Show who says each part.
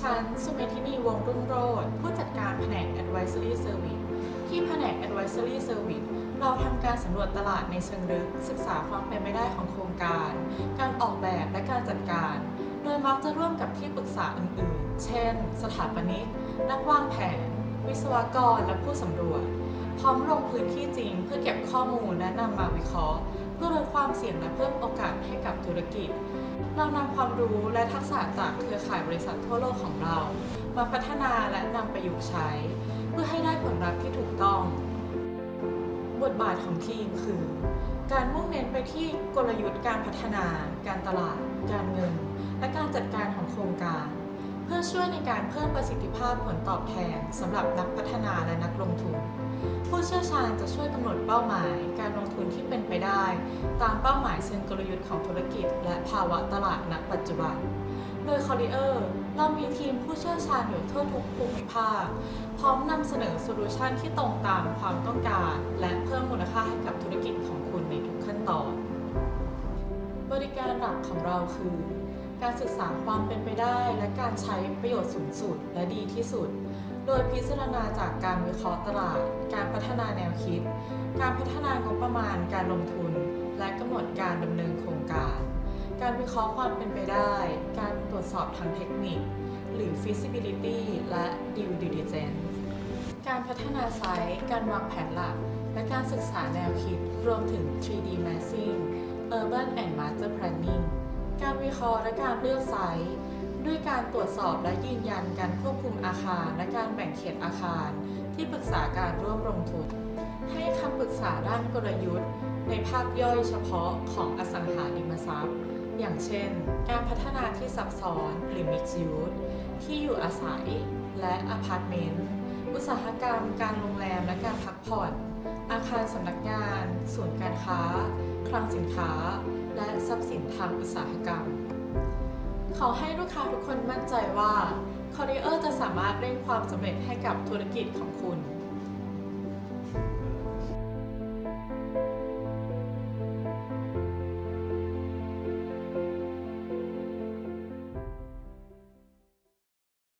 Speaker 1: ฉัน สุเมธินี วงรุ่งโรจน์ผู้จัดการแผนก Advisory Service ที่แผนก Advisory Service เราทำการสำรวจตลาดในเชิงลึก ศึกษาความเป็นไปได้ของโครงการ การออกแบบและการจัดการ โดยมักจะร่วมกับที่ปรึกษาอื่นๆ เช่น สถาปนิก นักวางแผน วิศวกร และผู้สำรวจ พร้อมลงพื้นที่จริงเพื่อเก็บข้อมูลและนำมาวิเคราะห์ พื่อลดความเสี่ยงและเพิ่มโอกาสให้กับธุรกิจ เรานำความรู้และทักษะจากเครือข่ายบริษัททั่วโลกของเรา มาพัฒนาและนำประยุกต์ใช้ เพื่อให้ได้ผลลัพธ์ที่ถูกต้อง บทบาทของทีมคือ การมุ่งเน้นไปที่กลยุทธ์การพัฒนา การตลาด การเงิน และการจัดการของโครงการ พื่อช่วยในการเพิ่มประสิทธิภาพผลตอบแทนสำหรับนักพัฒนาและนักลงทุน ผู้เชี่ยวชาญจะช่วยกำหนดเป้าหมาย การลงทุนที่เป็นไปได้ ตามเป้าหมายเชิงกลยุทธ์ของธุรกิจ และภาวะตลาดณปัจจุบัน โดย c o r r i e r เรามีทีมผู้เชี่ยวชาญอยู่ทั่วทุกภูมิภาค พร้อมนำเสนอโซลูชันที่ตรงตามความต้องการ และเพิ่มมูลค่าให้กับธุรกิจของคุณในทุกขั้นตอน บริการหลักของเราคือ การศึกษาความเป็นไปได้และการใช้ประโยชน์สูงสุดและดีที่สุด โดยพิจารณาจากการวิเคราะห์ตลาด การพัฒนาแนวคิด การพัฒนางบประมาณ การลงทุน และกำหนดการดำเนินโครงการ การวิเคราะห์ความเป็นไปได้ การตรวจสอบทางเทคนิค หรือ feasibility และ due diligence การพัฒนาไซต์ การวางแผนหลัก และการศึกษาแนวคิด รวมถึง 3D massing urban and master planning การวิเคราะห์และการเลือกไซต์ด้วยการตรวจสอบและยืนยันการควบคุมอาคาร และการแบ่งเขตอาคาร ที่ปรึกษาการร่วมลงทุน ให้คำปรึกษาด้านกลยุทธ์ ในภาคย่อยเฉพาะของอสังหาริมทรัพย์ อย่างเช่น การพัฒนาที่ซับซ้อนหรือ mixed use ที่อยู่อาศัย และอพาร์ตเมนต์ อุตสาหกรรม การโรงแรมและการพักผ่อน อาคารสำนักงาน ศูนย์การค้า คลังสินค้า และทรัพย์สินทางอุตสาหกรรม ขอให้ลูกค้าทุกคนมั่นใจว่าคอริเออร์จะสามารถเร่งความสำเร็จให้กับธุรกิจของคุณ